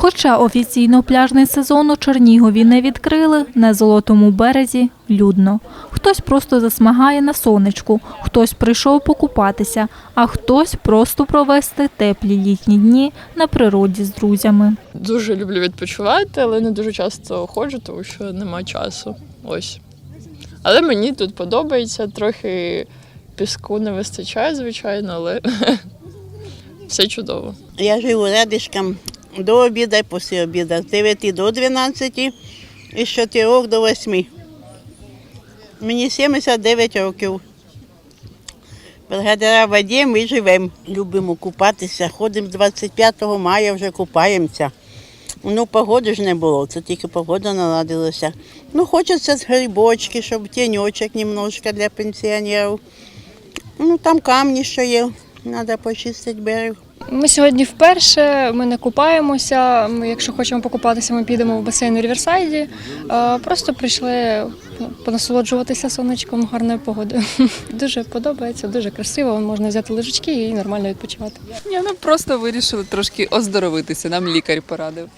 Хоча офіційно пляжний сезон у Чернігові не відкрили, на золотому березі людно. Хтось просто засмагає на сонечку, хтось прийшов покупатися, а хтось просто провести теплі літні дні на природі з друзями. Дуже люблю відпочивати, але не дуже часто ходжу, тому що немає часу. Ось. Але мені тут подобається, трохи піску не вистачає, звичайно, але все чудово. Я живу рядишком до обіду і після обіду, з 9 до 12 і з 4 до 8. Мені 79 років. Благодаря воді ми живемо. Любимо купатися. Ходимо 25 мая, вже купаємося. Ну, погоди ж не було, це тільки погода наладилася. Ну, хочеться з грибочки, щоб тіньочок немножко для пенсіонерів. Ну, там камні що є, треба почистити берег. Ми сьогодні вперше, ми не купаємося. Ми, якщо хочемо покупатися, ми підемо в басейн у Ріверсайді. Просто прийшли ну, понасолоджуватися сонечком, гарною погодою. Дуже подобається, дуже красиво. Можна взяти лежачки і нормально відпочивати. Ні, ми просто вирішили трошки оздоровитися, нам лікар порадив.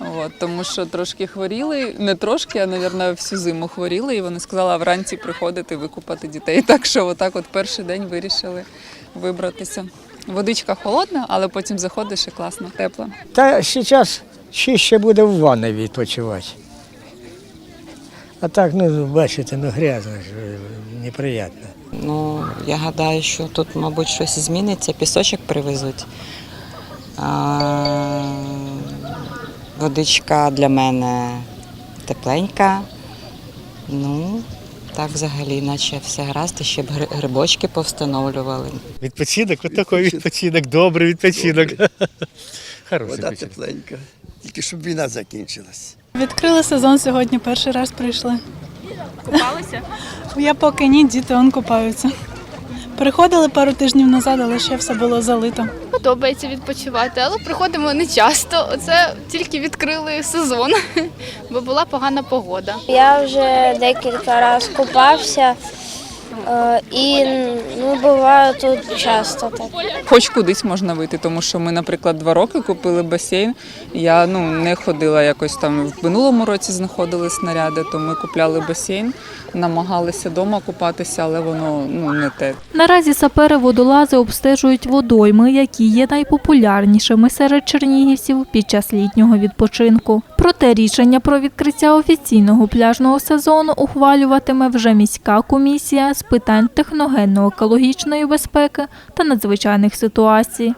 От, тому що трошки хворіли, не трошки, а, мабуть, всю зиму хворіли, і вони сказали, вранці приходити викупати дітей. Так що отак от перший день вирішили вибратися. Водичка холодна, але потім заходиш і класно, тепла. Та зараз чище буде в ванні відпочивати. А так, ну, бачите, ну грязно, ж, неприємно. Ну, я гадаю, що тут, мабуть, щось зміниться, пісочок привезуть. А, водичка для мене тепленька. Ну, так взагалі, наче все гаразд, і ще б гри- грибочки повстановлювали. Відпочинок, от такий відпочинок, добрий відпочинок. Хороший Вода відпочинок. тепленька. Тільки щоб війна закінчилась. Відкрили сезон сьогодні, перший раз прийшли. Купалися? Я поки ні, діти он купаються. Приходили пару тижнів назад, але ще все було залито. Подобається відпочивати, але приходимо не часто. Оце тільки відкрили сезон, бо була погана погода. Я вже декілька разів купався і ну, буває тут часто так. Хоч кудись можна вийти, тому що ми, наприклад, два роки купили басейн. Я ну не ходила якось там в минулому році знаходили снаряди, то ми купляли басейн, намагалися вдома купатися, але воно ну не те. Наразі сапери водолази обстежують водойми, які є найпопулярнішими серед чернігівців під час літнього відпочинку. Проте рішення про відкриття офіційного пляжного сезону ухвалюватиме вже міська комісія з питань техногенно-екологічної безпеки та надзвичайних ситуацій.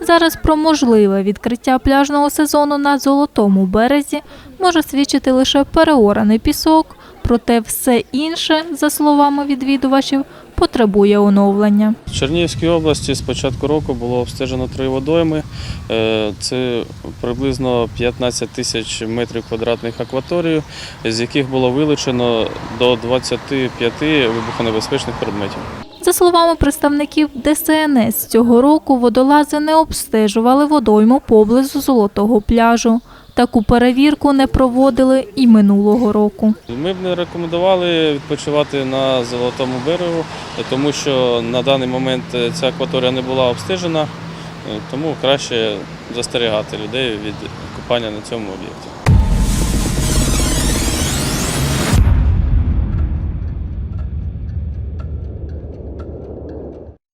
Зараз про можливе відкриття пляжного сезону на золотому березі може свідчити лише переораний пісок, проте все інше, за словами відвідувачів, потребує оновлення. В Чернігівській області з початку року було обстежено три водойми. Е, Це приблизно 15 тисяч метрів квадратних акваторію, з яких було вилучено до 25 вибухонебезпечних предметів. За словами представників ДСНС, цього року водолази не обстежували водойму поблизу золотого пляжу. Таку перевірку не проводили і минулого року. Ми б не рекомендували відпочивати на Золотому берегу, тому що на даний момент ця акваторія не була обстежена, е, тому краще застерігати людей від купання на цьому об'єкті.